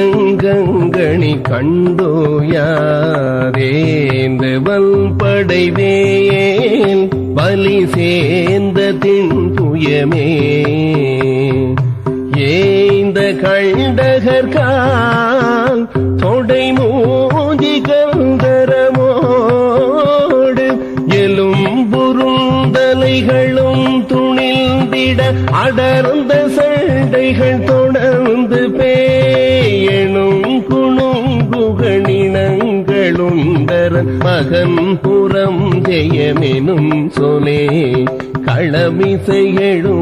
சொந்தமினுந்தீரேதென்றங்கணி கண்டோயாரேந்து படைவேன் பலி சேர்ந்த தின்புயமே ஏந்த கண்டகர்கால் தொடை மூஞ்சி கந்தரமோடு எலும்புருந்தலைகளும் விட அடர்ந்த சண்டைகள் தொடர்ந்து பேயணும் குணும் குகணினங்களும் தரன் மகன் புறம் ஜெயமெனும் சொலே களமிசையெழுமாறே